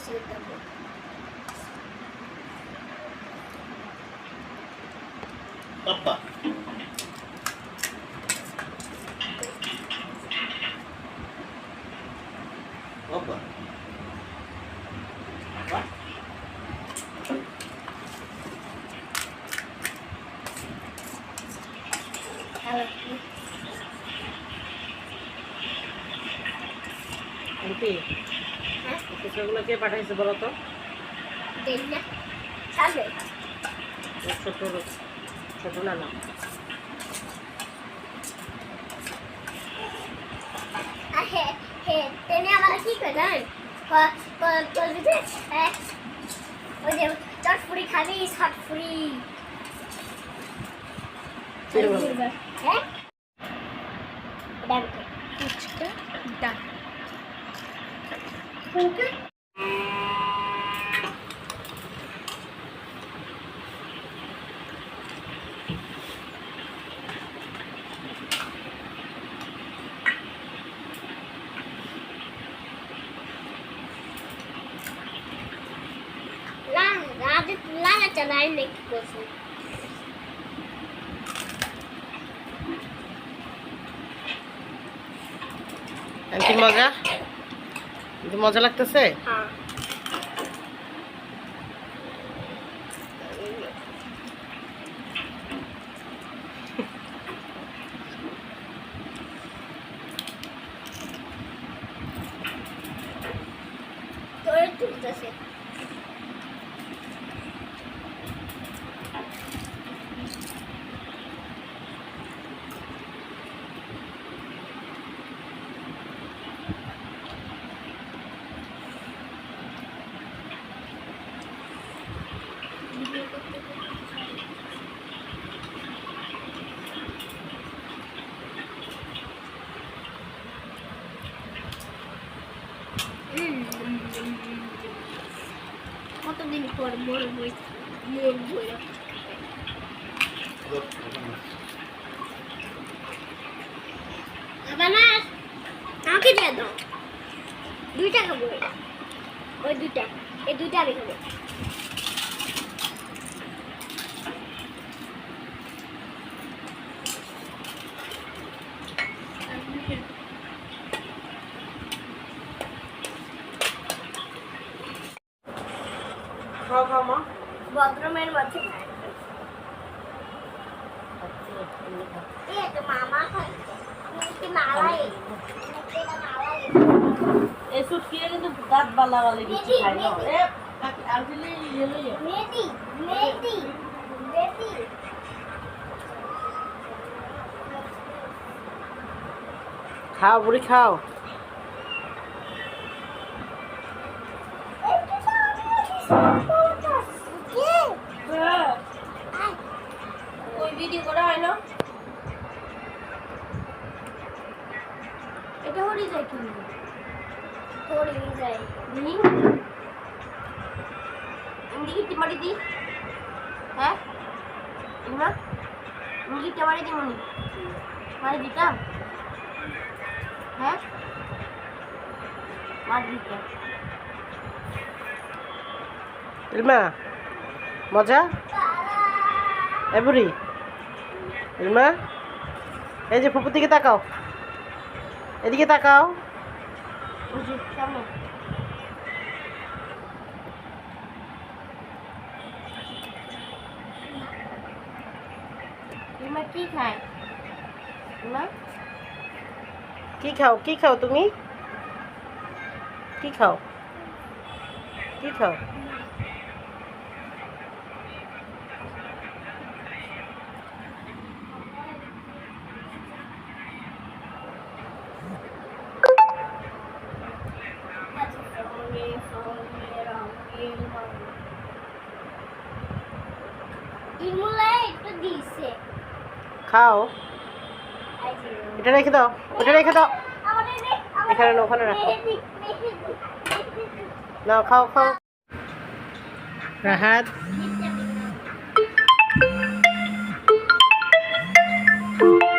sulit. Apa? Apa? Apa? Halo. Okay. হ্যাঁ কে পাঠাইছে বলো তো? ছোট ছোট না না তেনে আমার কি করে জানেন ক- ক- বলবি যে হ্যাঁ? ওই যে চটফুরি খাবি কীরকম? হ্যাঁ? gesproken. Ik heb een lange termijn, denk ik. en die কিন্তু মজা লাগতেছে? হ্যাঁ। কতদিন পর মোর বই মোর বই দুইটা খাব। ওই দুইটা এই দুইটা আমি খাব। খাও খাও মা। বদ্রমের মামা খাচ্ছে কি কিন্তু দাঁত বালা বালি কিছু খাই না। এ আলজিলি ইয়ে লইয়ে মেহেদি মেহেদি মেহেদি খাও বুড়ি খাও। ভিডিও করা হয় না। এটা হরি যায় কি? দিই ইন্দি কি টিমারি দি? হ্যাঁ? ইমা? ইন্দি কি টিমারি দি মনি? মারি দিতাম? হ্যাঁ? মার দিতাম। ইলমা, মজা? এ ইলমা এই যে ফুপুর দিকে তাকাও। এদিকে তাকাও। কি খায়? কি খাও? কি খাও তুমি? কি খাও? কি খাও? খাও। এটা রেখে দাও ওটা রেখে দাও। এখানে না, ওখানে রাখো। না খাও খাও। রাহাত। Thank you.